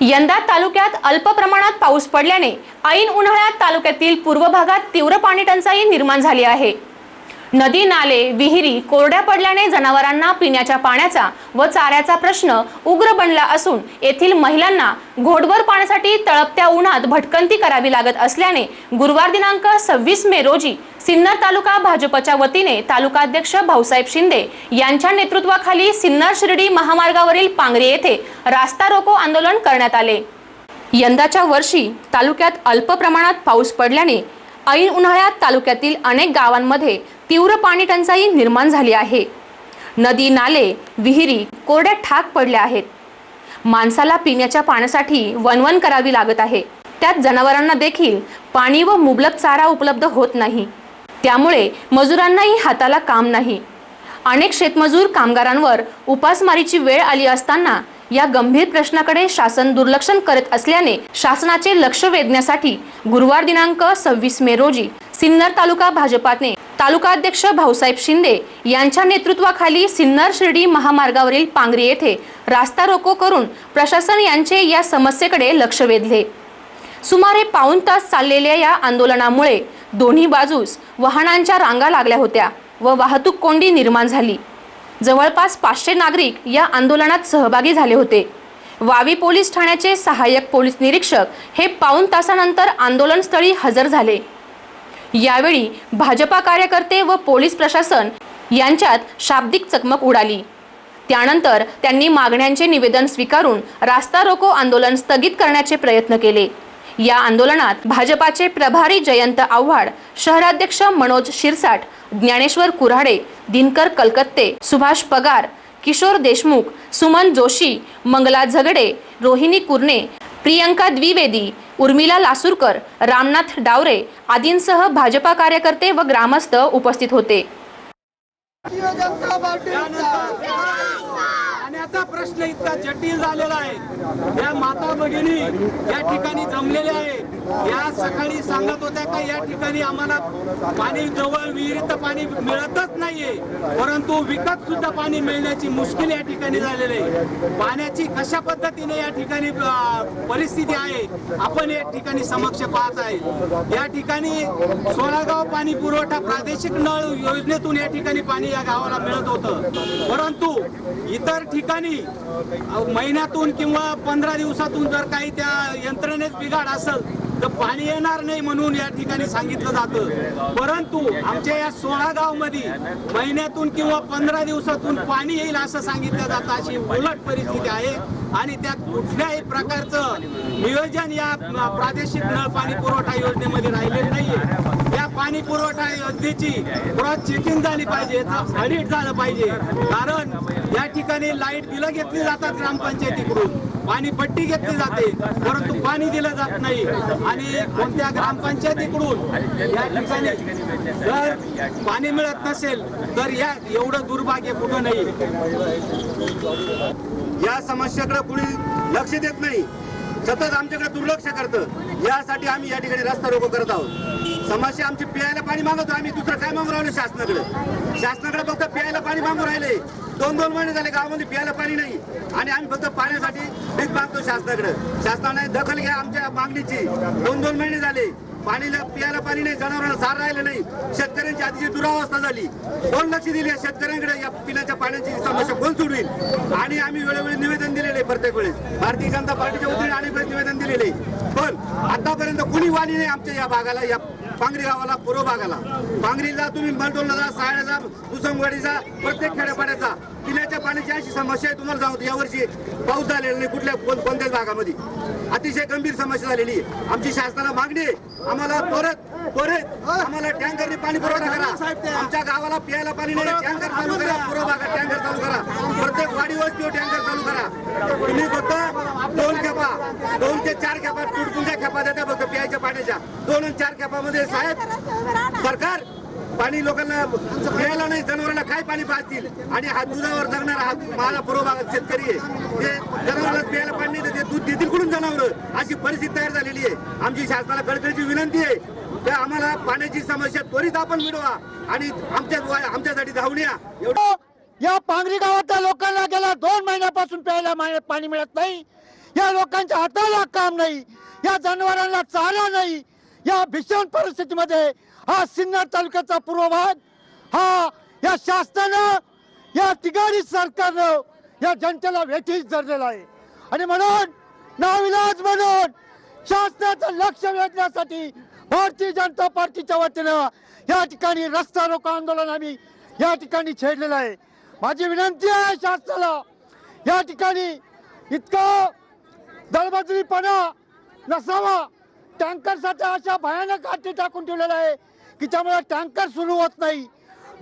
यंदा तालुक्यात अल्प प्रमाणात पाऊस पडल्याने ऐन उन्हाळ्यात तालुक्यातील पूर्व भागात तीव्र पाणी टंचाई निर्माण झाली आहे. नदी नाले विहिरी कोरड्या पडल्याने जनावरांना पिण्याच्या पाण्याचा व चाऱ्याचा प्रश्न उग्र बनला असून येथील महिलांना घोडभर पाण्यासाठी तळपत्या उन्हात भटकंती करावी लागत असल्याने गुरुवार दिनांक सव्वीस मे रोजी सिन्नर तालुका भाजपच्या वतीने तालुकाध्यक्ष भाऊसाहेब शिंदे यांच्या नेतृत्वाखाली सिन्नर शिर्डी महामार्गावरील पांगरी येथे रास्ता रोको आंदोलन करण्यात आले. यंदाच्या वर्षी तालुक्यात अल्प प्रमाणात पाऊस पडल्याने ऐन उन्हाळ्यात तालुक्यातील अनेक गावांमध्ये तीव्र पाणी टंचाई निर्माण झाली आहे. नदी नाले विहिरी कोरड्या ठाक पडल्या आहेत. माणसाला पिण्याच्या पाण्यासाठी वणवण करावी लागत आहे. त्यात जनावरांना देखील पाणी व मुबलक चारा उपलब्ध होत नाही. त्यामुळे मजुरांनाही हाताला काम नाही. अनेक शेतमजूर कामगारांवर उपासमारीची वेळ आली असताना या गंभीर प्रश्नाकडे शासन दुर्लक्षण करत असल्याने शासनाचे लक्ष वेधण्यासाठी गुरुवार दिनांक सव्वीस मे रोजी सिन्नर तालुका भाजपाने तालुकाध्यक्ष भाऊसाहेब शिंदे यांच्या नेतृत्वाखाली सिन्नर शिर्डी महामार्गावरील पांगरी येथे रास्ता रोको करून प्रशासन यांचे या समस्येकडे लक्ष वेधले. सुमारे पाऊण तास चाललेल्या या आंदोलनामुळे दोन्ही बाजूस वाहनांच्या रांगा लागल्या होत्या व वाहतूक कोंडी निर्माण झाली. जवळपास पाचशे नागरिक या आंदोलनात सहभागी झाले होते. वावी पोलीस ठाण्याचे सहाय्यक पोलीस निरीक्षक हे पाऊण तासानंतर आंदोलनस्थळी हजर झाले. यावेळी भाजपा कार्यकर्ते व पोलीस प्रशासन यांच्यात शाब्दिक चकमक उडाली. त्यानंतर त्यांनी मागण्यांचे निवेदन स्वीकारून रास्ता रोको आंदोलन स्थगित करण्याचे प्रयत्न केले. या आंदोलनात भाजपाचे प्रभारी जयंत आव्हाड शहराध्यक्ष मनोज शिरसाट ज्ञानेश्वर कुऱ्हाडे दिनकर कलकत्ते सुभाष पगार किशोर देशमुख सुमन जोशी मंगला झगडे रोहिणी कुर्णे प्रियंका द्विवेदी उर्मिला लासूरकर रामनाथ डावरे आदींसह भाजपा कार्यकर्ते व ग्रामस्थ उपस्थित होते. जनता पाण्याचा प्रश्न इतका जटिल झालेला आहे. या माता भगिनी या ठिकाणी जमलेल्या आहे या सकाळी सांगत होत्या का या ठिकाणी आम्हाला पाणी जवळ विहिरीत पाणी मिळतच नाहीये. परंतु विकत सुद्धा पाणी मिळण्याची मुश्किल या ठिकाणी झालेली आहे. पाण्याची कशा पद्धतीने या ठिकाणी परिस्थिती आहे आपण या ठिकाणी समक्ष पाहत आहे. या ठिकाणी सोळागाव पाणी पुरवठा प्रादेशिक नळ योजनेतून या ठिकाणी पाणी या गावाला मिळत होतं. परंतु इतर ठिकाणी ठिकाणी महिन्यातून किंवा पंधरा दिवसातून जर काही त्या यंत्रणेत बिघाड असेल तर पाणी येणार नाही म्हणून या ठिकाणी सांगितलं जातं. परंतु आमच्या या सोळा गावमध्ये महिन्यातून किंवा पंधरा दिवसातून पाणी येईल असं सांगितलं जातं अशी उलट परिस्थिती आहे. आणि त्यात कुठल्याही प्रकारचं नियोजन या प्रादेशिक नळ पाणी पुरवठा योजनेमध्ये राहिलेलं नाहीये. या पाणी पुरवठा योजनेची क्रॉस चेकिंग झाली पाहिजे ऑडिट झालं पाहिजे. कारण या ठिकाणी लाइट बिलं घेतली जातात ग्रामपंचायतीकडून. पाणी पट्टी घेतली जाते परंतु पाणी दिलं जात नाही. आणि कोणत्या ग्रामपंचायतीकडून या ठिकाणी जर पाणी मिळत नसेल तर या एवढं दुर्भाग्य कुठं नाही. या समस्याकडे कुणी लक्ष देत नाही. सतत आमच्याकडे दुर्लक्ष करतं. यासाठी आम्ही या ठिकाणी रस्ता रोको करत आहोत. समस्या आमची प्यायला पाणी मागवतो. आम्ही दुसरं काय मागू राहिलो शासनाकडे? शासनाकडे फक्त प्यायला पाणी मागू राहिले. दोन दोन महिने झाले गावामध्ये प्यायला पाणी नाही. आणि आम्ही फक्त पाण्यासाठी भीक मागतो शासनाकडे. शासनाने दखल घ्या आमच्या मागणीची. दोन दोन महिने झाले. पाणीला पियाला पाणी नाही जनावरांना सार राहिलं नाही. शेतकऱ्यांची अतिशय दुरावस्था झाली. कोण लक्ष दिली या शेतकऱ्यांकडे या पिण्याच्या पाण्याची समस्या कोण सोडवेल? आणि आम्ही वेळोवेळी निवेदन दिलेले प्रत्येक वेळेस. भारतीय जनता पार्टीच्या वतीने अनेक वेळेस निवेदन दिलेले पण आतापर्यंत कुणी वाणी नाही आमच्या या भागाला या पांगरी गावाला पूर्व भागाला. पांगरीला तुम्ही मलटोलला जा हजार दुसंगवाडीचा प्रत्येक खेड्यापाड्याचा. पिण्याच्या पाण्याची अशी समस्या आहे तुम्हाला जाऊ यावर्षी पाऊस झालेला नाही कुठल्या कोणत्याच भागामध्ये. अतिशय गंभीर समस्या झालेली आहे. आमची शासनाला मागणी आहे. आम्हाला परत परत आम्हाला टँकरने पाणी पुरवठा करा. आमच्या गावाला प्यायला पाणी नाही. टँकर चालू करा पूर्व भागात टँकर चालू करा. प्रत्येक वाडी वस्तीवर टँकर चालू करा. तुम्ही फक्त दोन खेपा दोन ते चार खेपा तुटपुंच्या खेपा देता फक्त प्यायच्या पाण्याच्या. दोन आणि चार खेपामध्ये साहेब सरकार पाणी लोकांना प्यायला नाही जनावरांना काय पाणी पाजतील? आणि हा दुधावर जगणारा हा माझा पूर्व भागात शेतकरी आहे. ते जनावरांना प्यायला पाणी नाही ते दूध अशी परिस्थिती तयार झालेली आहे. आमची शासनाला कळकळीची विनंती आहे तर आम्हाला पाण्याची समस्या त्वरित आपण मिळवा आणि आमच्या आमच्यासाठी धावण्या एवढं या पांगरी गावातल्या लोकांना गेल्या दोन महिन्यापासून प्यायला पाणी मिळत नाही या लोकांच्या हाताला काम नाही या जनावरांना चारा नाही या भीषण परिस्थितीमध्ये हा सिन्नर तालुक्याचा पूर्व भाग हा या शासनानं या तिघाडी सरकारनं या जनतेला वेठीस धरलेला आहे. आणि म्हणून नाविलाज म्हणून शासनाचं लक्ष वेधण्यासाठी भारतीय जनता पार्टीच्या वतीनं या ठिकाणी रस्ता रोको आंदोलन आम्ही या ठिकाणी छेडलेलं आहे. माझी विनंती आहे शासनाला या ठिकाणी इतकं दळबजरीपणा नसावा. टँकरसाठी अशा भयानक हाती टाकून ठेवलेला आहे की त्यामुळे टँकर सुरू होत नाही.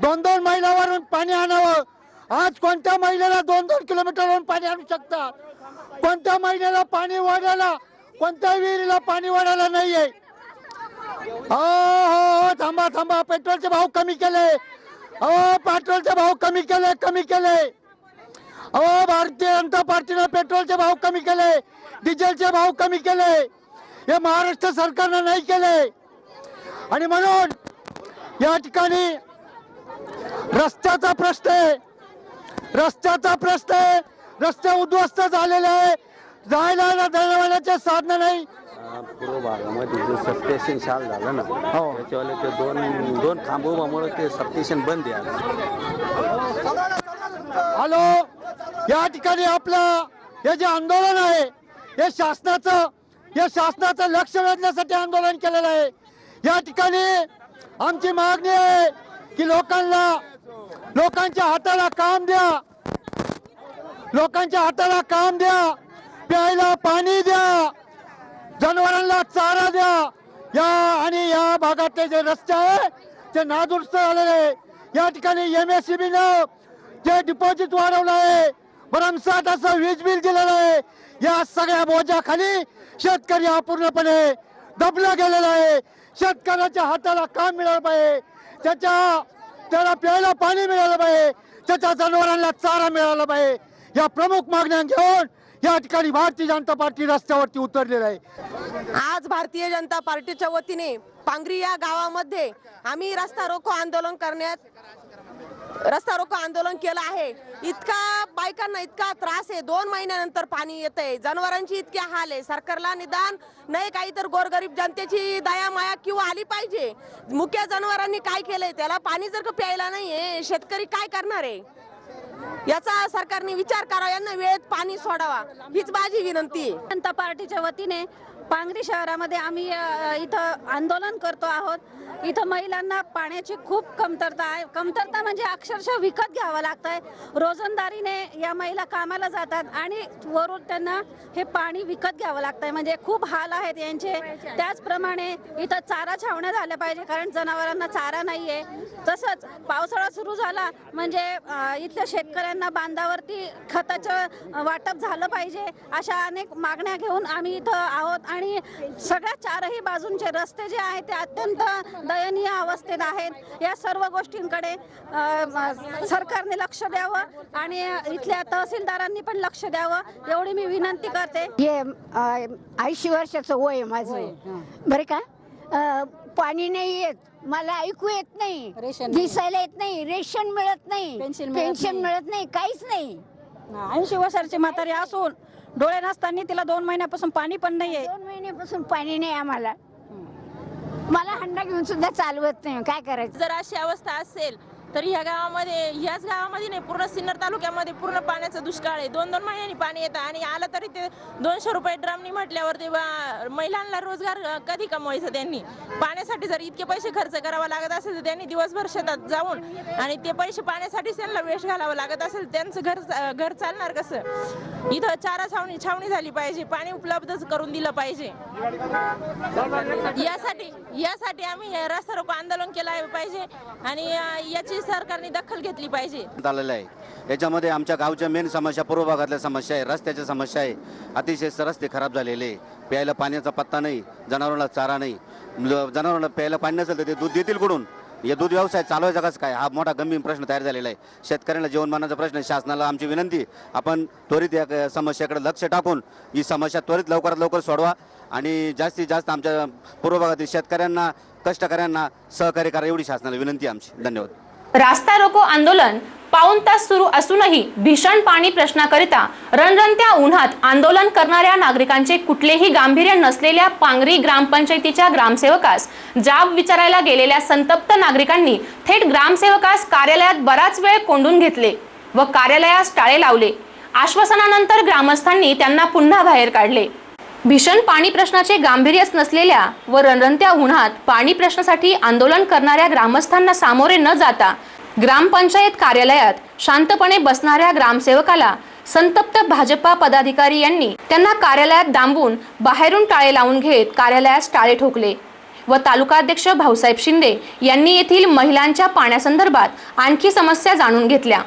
दोन दोन मैलावरून पाणी आणावं. आज कोणत्या महिलेला दोन दोन किलोमीटरवरून पाणी आणू शकतात कोणत्या महिन्याला पाणी वाढायला कोणत्या विहिरीला पाणी वाढायला नाहीये? हो हो हो थांबा थांबा. पेट्रोलचे भाव कमी केले. हो पेट्रोलचे भाव कमी केले कमी केले. अहो भारतीय जनता पार्टीने पेट्रोलचे भाव कमी केले डिझेलचे भाव कमी केले. हे महाराष्ट्र सरकारनं नाही केले. आणि म्हणून या ठिकाणी रस्त्याचा प्रश्न आहे. रस्त्याचा प्रश्न आहे. रस्ते उद्ध्वस्त झालेले आहे. जायला जाण्याचे साधन नाही. पूर्व भागामध्ये जे सबस्टेशन शाल झालं ना त्याच्यावाले ते दोन दोन थांबवल्यामुळे ते सबस्टेशन बंद आहे. हॅलो या ठिकाणी आपलं हे जे आंदोलन आहे हे शासनाचं हे शासनाचं लक्ष वेधण्यासाठी आंदोलन केलेलं आहे. या ठिकाणी आमची मागणी आहे की लोकांना लोकांच्या हाताला काम द्या. लोकांच्या हाताला काम द्या प्यायला पाणी द्या जनावरांना चारा द्या. या आणि या भागातले जे रस्ते आहे ते नादुरुस्त झालेले आहे. या ठिकाणी एम एस सी बीनं जे डिपॉझिट वाढवलं आहे भरमसाठ असं वीज बिल दिलेलं आहे या सगळ्या बोजाखाली शेतकरी अपूर्णपणे दबला गेलेला आहे. शेतकऱ्याच्या हाताला काम मिळालं पाहिजे त्याच्या त्याला प्यायला पाणी मिळालं पाहिजे त्याच्या जनावरांना चारा मिळाला पाहिजे. या प्रमुख मागण्या घेऊन या ठिकाणी भारतीय जनता पार्टी रस्त्यावरती उतरलेला आहे. आज भारतीय जनता पार्टीच्या वतीने पांगरी या गावामध्ये आम्ही रस्ता रोको आंदोलन करण्यात रस्ता रोको आंदोलन केलं आहे. इतका बायकांना इतका त्रास आहे. दोन महिन्यानंतर पाणी येत आहे जनावरांची इतके हाल आहे. सरकारला निदान नाही काही तर गोरगरीब जनतेची दया माया किंवा आली पाहिजे. मुख्य जनावरांनी काय केलंय? त्याला पाणी जर का प्यायला नाहीये शेतकरी काय करणार आहे? याचा सरकारने विचार करावा यांना वेळेत पाणी सोडावा हीच माझी विनंती. जनता पार्टीच्या वतीने पांगरी शहरामध्ये आम्ही इथं आंदोलन करतो आहोत. इथं महिलांना पाण्याची खूप कमतरता आहे. कमतरता म्हणजे अक्षरशः विकत घ्यावं लागतं आहे रोजंदारीने या महिला कामाला जातात आणि वरून त्यांना हे पाणी विकत घ्यावं लागतं आहे म्हणजे खूप हाल आहेत यांचे. त्याचप्रमाणे इथं चारा छावण्या झाल्या पाहिजे कारण जनावरांना चारा नाही आहे तसंच पावसाळा सुरू झाला म्हणजे इथल्या शेतकऱ्यांना बांधावरती खताचं वाटप झालं पाहिजे अशा अनेक मागण्या घेऊन आम्ही इथं आहोत. आणि सगळ्या चारही बाजूंचे रस्ते जे आहेत ते अत्यंत दयनीय अवस्थेत आहेत. या सर्व गोष्टींकडे सरकारने लक्ष द्यावं आणि इथल्या तहसीलदारांनी पण लक्ष द्यावं एवढी मी विनंती करते. हे ऐंशी वर्षाचं वय आहे माझं. बरं का? पाणी नाही येत मला ऐकू येत नाही रेशन दिसायला येत नाही रेशन मिळत नाही पेन्शन मिळत पेन्शन नाही. मिळत नाही काहीच नाही. ऐंशी वर्षाची म्हातारी असून डोळे नसताना तिला दोन महिन्यापासून पाणी पण नाहीये. दोन महिन्यापासून पाणी नाही आम्हाला. मला हंडा घेऊन सुद्धा चालवत नाही. काय करायचं? जर अशी अवस्था असेल तर ह्या गावामध्ये ह्याच गावामध्ये नाही पूर्ण सिन्नर तालुक्यामध्ये पूर्ण पाण्याचा दुष्काळ आहे. दोन दोन महिन्यांनी पाणी येतं आणि आलं तरी ते दोनशे रुपये ड्रमनी म्हटल्यावर ते महिलांना रोजगार कधी कमवायचं त्यांनी? पाण्यासाठी जर इतके पैसे खर्च करावा लागत असेल तर त्यांनी दिवसभर शेतात जाऊन आणि ते पैसे पाण्यासाठीच त्यांना वेस्ट घालावा लागत असेल त्यांचं घर घर चालणार कसं? इथं चारा छावणी छावणी झाली पाहिजे पाणी उपलब्ध करून दिलं पाहिजे. यासाठी यासाठी आम्ही रस्ता रोको आंदोलन केलं पाहिजे आणि याची सरकारने दखल घेतली पाहिजे. आलेलं आहे. याच्यामध्ये आमच्या गावच्या मेन समस्या पूर्व भागातल्या समस्या आहे रस्त्याच्या समस्या आहे. अतिशय रस्ते खराब झालेले आहे. प्यायला पाण्याचा पत्ता नाही जनावरांना चारा नाही. जनावरांना प्यायला पाणी नसेल तर ते दूध देतील कुठून? या दूध व्यवसाय चालवायचा कसं काय? हा मोठा गंभीर प्रश्न तयार झालेला आहे. शेतकऱ्यांना जीवनमानाचा प्रश्न शासनाला आमची विनंती आपण त्वरित या क- समस्याकडे लक्ष टाकून ही समस्या त्वरित लवकरात लवकर सोडवा आणि जास्तीत जास्त आमच्या पूर्व भागातील शेतकऱ्यांना कष्टकऱ्यांना सहकार्य करा एवढी शासनाला विनंती आमची. धन्यवाद. रास्ता रोको आंदोलन पाऊण तास सुरू असूनही भीषण पाणी प्रश्नाकरिता रणरणत्या उन्हात आंदोलन करणाऱ्या नागरिकांचे कुठलेही गांभीर्य नसलेल्या पांगरी ग्रामपंचायतीच्या ग्रामसेवकास जाब विचारायला गेलेल्या संतप्त नागरिकांनी थेट ग्रामसेवकास कार्यालयात बराच वेळ कोंडून घेतले व कार्यालयास टाळे लावले. आश्वासनानंतर ग्रामस्थांनी त्यांना पुन्हा बाहेर काढले. भीषण पाणी प्रश्नाचे गांभीर्यच नसलेल्या व रणरणत्या उन्हात पाणी प्रश्नासाठी आंदोलन करणाऱ्या ग्रामस्थांना सामोरे न जाता ग्रामपंचायत कार्यालयात शांतपणे बसणाऱ्या ग्रामसेवकाला संतप्त भाजपा पदाधिकारी यांनी त्यांना कार्यालयात डांबून बाहेरून टाळे लावून घेत कार्यालयास टाळे ठोकले व तालुकाध्यक्ष भाऊसाहेब शिंदे यांनी येथील महिलांच्या पाण्यासंदर्भात आणखी समस्या जाणून घेतल्या.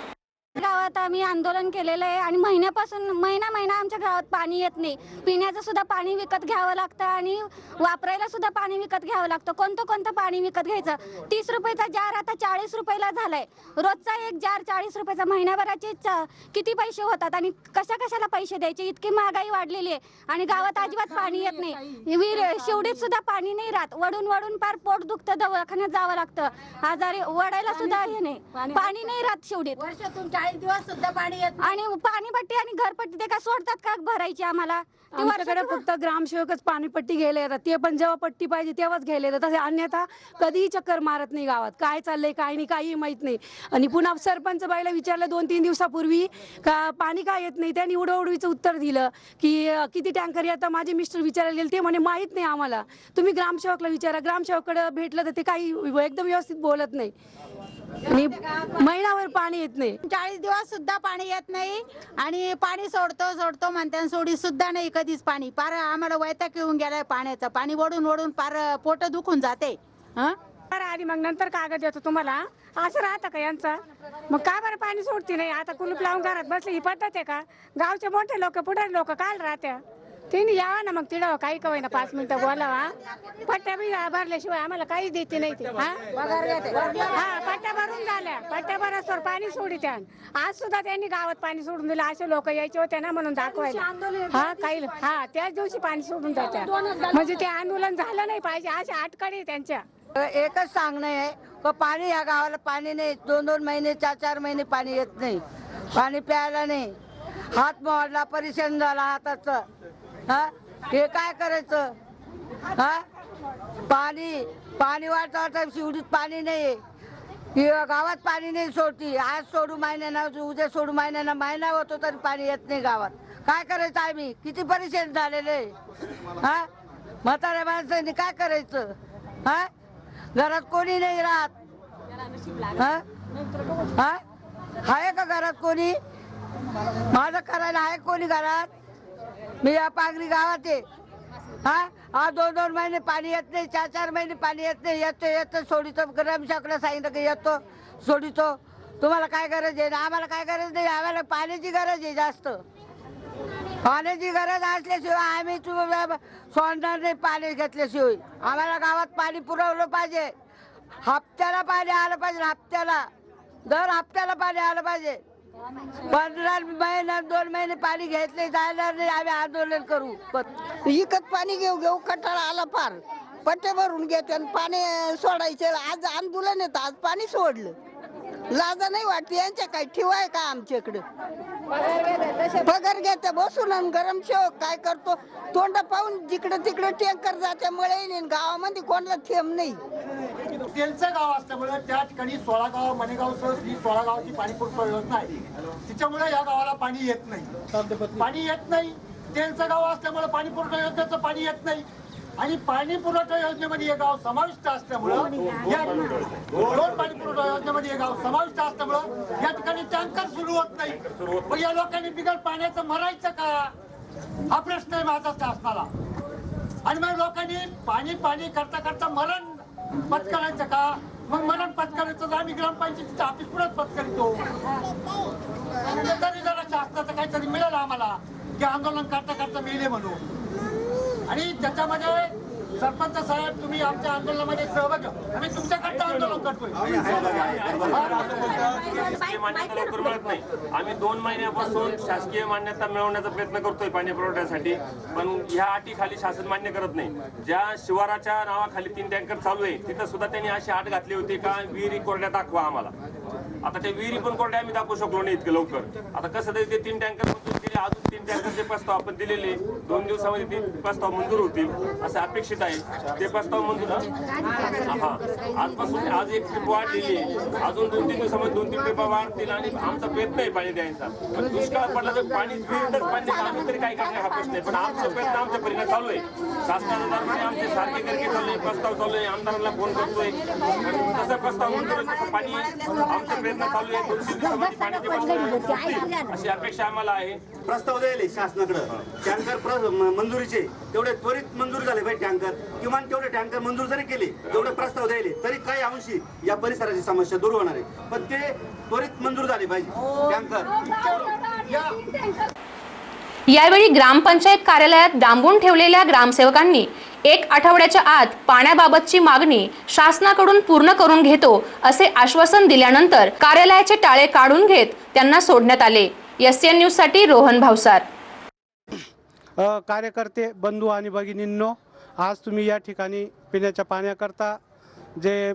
गावात आम्ही आंदोलन केलेलं आहे आणि महिन्यापासून महिना महिना आमच्या गावात पाणी येत नाही. पिण्याचं सुद्धा पाणी विकत घ्यावं लागतं आणि वापरायला सुद्धा पाणी विकत घ्यावं लागतं. कोणतं कोणतं पाणी विकत घ्यायचं? तीस रुपयाचा जार आता चाळीस रुपयाला झालाय. रोजचा एक जार चाळीस रुपयाचा. महिन्याभराचे किती पैसे होतात आणि कशा कशाला पैसे द्यायचे? इतकी महागाई वाढलेली आहे आणि गावात अजिबात पाणी येत नाही. विहीर शिवडीत सुद्धा पाणी नाही राहत. वडून वडून पार पोट दुखतं दवाखान्यात जावं लागतं. आजारी वडायला सुद्धा हे नाही. पाणी नाही. राहत शिवडीत वर्षातून चाळीस दिवस सुद्धा पाणी येत आणि पाणीपट्टी आणि घरपट्टी ते काय सोडतात का भरायची आम्हाला? ते आमच्याकडे वर्षातून- फक्त ग्रामसेवकच पाणीपट्टी घ्यायला येतात. ते पण जेव्हा पट्टी पाहिजे तेव्हाच घ्यायला येतात. तसे अन्यथा कधीही चक्कर मारत नाही गावात. काय चाललंय काय नाही काही माहीत नाही. आणि पुन्हा सरपंच बाईला विचारलं दोन तीन दिवसापूर्वी का पाणी काय येत नाही? त्यांनी उडवडवीचं उत्तर दिलं की अं, किती टँकर येतात? माझे मिस्टर विचारायला गेले ते म्हणे माहीत नाही आम्हाला. तुम्ही ग्रामसेवकला विचारा. ग्रामसेवककडे भेटलं तर ते काही एकदम व्यवस्थित बोलत नाही. आणि महिनाभर पाणी येत नाही. चाळीस दिवस सुद्धा पाणी येत नाही आणि पाणी सोडतो सोडतो म्हणते सोडी सुद्धा नाही कधीच पाणी. पार आम्हाला वैताग येऊन गेलाय पाण्याचं. पाणी ओढून ओढून पार पोट दुखून जाते. हं? बरं आधी मग नंतर कागद देतो तुम्हाला. असं राहतं का यांचं? मग का बरं पाणी सोडते नाही? आता कुलूप लावून घरात बसली ही पद्धत आहे का? गावचे मोठे लोक पुढे लोक काल राहत्या. तिने यावा ना मग तिडं काही कवाय ना पाच मिनिटं बोलावा. पट्ट्या बी भरल्याशिवाय आम्हाला काहीच देते नाही ते. हा? हा पट्ट्या भरून झाल्या. पट्ट्या भरसवर पाणी सोडी त्या आज सुद्धा त्यांनी गावात पाणी सोडून दिलं. असे लोक यायचे होते ना म्हणून दाखवायला. हा काही हा त्याच दिवशी पाणी सोडून जात्या. म्हणजे ते आंदोलन झालं नाही पाहिजे. अशा अटकडी त्यांच्या. एकच सांगणं आहे का पाणी या गावाला पाणी नाही. दोन दोन महिने चार चार महिने पाणी येत नाही. पाणी प्यायला नाही. हात मोडला परेशान झाला हाताचं. हा? हे काय करायचं? हा? पाणी पाणी वाढता वाटतं शिवडीत पाणी नाही गावात पाणी नाही सोडती. आज सोडू महिन्यानं उद्या सोडू महिन्यानं महिना होतो तरी पाणी येत नाही गावात. काय करायचं आम्ही? किती परेशान झालेले हा? म्हाताऱ्या माणसांनी काय करायचं? हा? घरात कोणी नाही राहत. हा? आहे का घरात कोणी? माझं करायला आहे कोणी घरात? मी या पांगरी गावात आहे. हा? हा दोन दोन महिने पाणी येत नाही चार चार महिने पाणी येत नाही. येतो येतो सोडितो. ग्रामशाकडे सांगितलं की येतो सोडितो. तुम्हाला काय गरज आहे? आम्हाला काय गरज नाही. आम्हाला पाण्याची गरज आहे जास्त. पाण्याची गरज असल्याशिवाय आम्ही तुम्हाला सोडणार नाही पाणी घेतल्याशिवाय. आम्हाला गावात पाणी पुरवलं पाहिजे. हप्त्याला पाणी आलं पाहिजे हप्त्याला. दर हप्त्याला पाणी आलं पाहिजे. पंधरा महिना दोन महिने पाणी घेतले जाणार नाही आम्ही आंदोलन करू. विकत पाणी घेऊ घेऊ कटाळा आला फार. पट्टे भरून घेते आणि पाणी सोडायचे. आज आंदोलन येतं आज पाणी सोडलं. लाजा नाही वाटते यांच्या काय ठेवाय का आमच्याकडे? पगार घेते बसून आणि गरम शेव काय करतो? तोंड पाहून जिकडं तिकडं टँकर जात्यामुळे गावामध्ये कोणाला थेंब नाही. तेलचं गाव असल्यामुळे त्या ठिकाणी सोळा गाव मणेगावसह ही सोळा गावाची पाणी पुरवठा योजना आहे. तिच्यामुळे या गावाला पाणी येत नाही. पाणी येत नाही. तेलचं गाव असल्यामुळे पाणी पुरवठा योजनेचं पाणी येत नाही. आणि पाणी पुरवठा योजनेमध्ये हे गाव समाविष्ट असल्यामुळं या दोन पाणी पुरवठा योजनेमध्ये हे गाव समाविष्ट असल्यामुळं या ठिकाणी टँकर सुरू होत नाही. मग या लोकांनी बिगर पाण्याचं मरायचं का? हा प्रश्न आहे माझा शासनाला. आणि मग लोकांनी पाणी पाणी करता करता मरण पत्करायचं का? मग मरण पत्करायचं आम्ही ग्रामपंचायतीचं ऑफिस पुढेच पत्करितो तरी जरा शासनाचं काहीतरी मिळालं आम्हाला. की आंदोलन करता करता मिळले म्हणून. आणि त्याच्यामध्ये सरपंच साहेब तुम्ही आमच्या आंदोलनामध्ये सहभाग आम्ही तुमच्याकडचं आंदोलन करतोय. शासकीय मान्यता लवकर मिळत नाही. आम्ही दोन महिन्यापासून शासकीय मान्यता मिळवण्याचा प्रयत्न करतोय पाणी पुरवठ्यासाठी. पण ह्या अटी खाली शासन मान्य करत नाही. ज्या शिवाराच्या नावाखाली तीन टँकर चालू आहे तिथं सुद्धा त्यांनी अशी आट घातली होती का विहिरी कोरड्या दाखवा आम्हाला. आता ते विहिरी पण कोरड्या आम्ही दाखवू शकलो नाही इतकं लवकर. आता कसं तरी ते तीन टँकर अजून तीन टँकरचे प्रस्ताव आपण दिलेले. दोन दिवसामध्ये तीन प्रस्ताव मंजूर होतील असं अपेक्षित आहे. ते प्रस्ताव मंजूर हा आजपासून आज एक ट्रिप वाढलेली आहे. अजून दोन तीन दिवसामध्ये दोन तीन ट्रिपा वाढतील आणि आमचा प्रयत्न आहे पाणी द्यायचा. पण दुष्काळ पडला तर पाणी विहिरीतच पाणी. आम्ही तरी काय करणार हा प्रश्न आहे. पण आमचा प्रयत्न आमच्या परिणाम चालू आहे. शासनाच्या दरम्यान आमचे सारखे करके चालू आहे प्रस्ताव चालू आहे आमदारांना फोन करतोय. तसा प्रस्ताव मंजूर पाणी आमचे प्रयत्न चालू आहे. दोन तीन दिवसामध्ये पाण्याचे प्रश्न. अशी अपेक्षा आम्हाला आहे. प्रस्ताव द्यायले शासनाकडे. टँकर म- मंजुरीचे तेवढे त्वरित मंजूर झाले पाहिजे टँकर. किमान तेवढे टँकर मंजूर जरी केले तेवढे प्रस्ताव द्यायले तरी काही अंशी या परिसराची समस्या दूर होणार आहे. पण ते त्वरित मंजूर झाले पाहिजे टँकर. यावेळी ग्रामपंचायत कार्यालयात डांबून ठेवलेल्या ग्रामसेवकांनी एक आठवड्याच्या आत पाण्याबाबतची मागणी शासनाकडून पूर्ण करून घेतो असे आश्वासन दिल्यानंतर कार्यालयाचे टाळे काढून घेत त्यांना सोडण्यात आले. एस एन न्यूजसाठी रोहन भावसार. कार्यकर्ते बंधू आणि भगिनींनो आज तुम्ही या ठिकाणी पिण्याच्या पाण्याकरता जे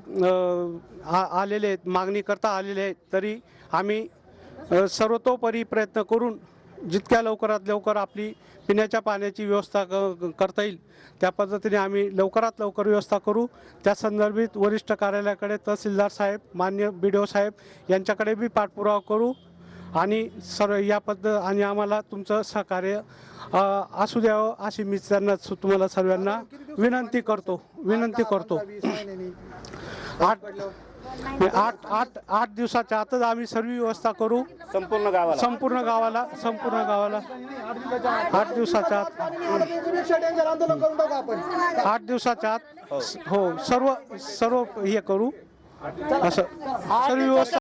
आ- आलेले आहेत मागणी करता आलेले आहेत तरी आम्ही सर्वतोपरी प्रयत्न करून जितक्या लवकरात लवकर आपली पिण्याच्या पाण्याची व्यवस्था क करता येईल त्या पद्धतीने आम्ही लवकरात लवकर व्यवस्था करू. त्या संदर्भित वरिष्ठ कार्यालयाकडे तहसीलदार साहेब मान्य बी डी ओ साहेब यांच्याकडे बी पाठपुरावा करू. आणि सर्व या पद्ध आणि आम्हाला तुमचं सहकार्य असू द्यावं अशी मी त्यांना सु- तुम्हाला सर्वांना विनंती करतो विनंती करतो. आठ आठ आठ आठ दिवसाच्या आतच आम्ही सर्व व्यवस्था करू. संपूर्ण गावाला. संपूर्ण गावाला संपूर्ण गावाला. आठ दिवसाच्या आत. आठ दिवसाच्या आत हो सर्व सर्व हे करू. असं. सर्व व्यवस्था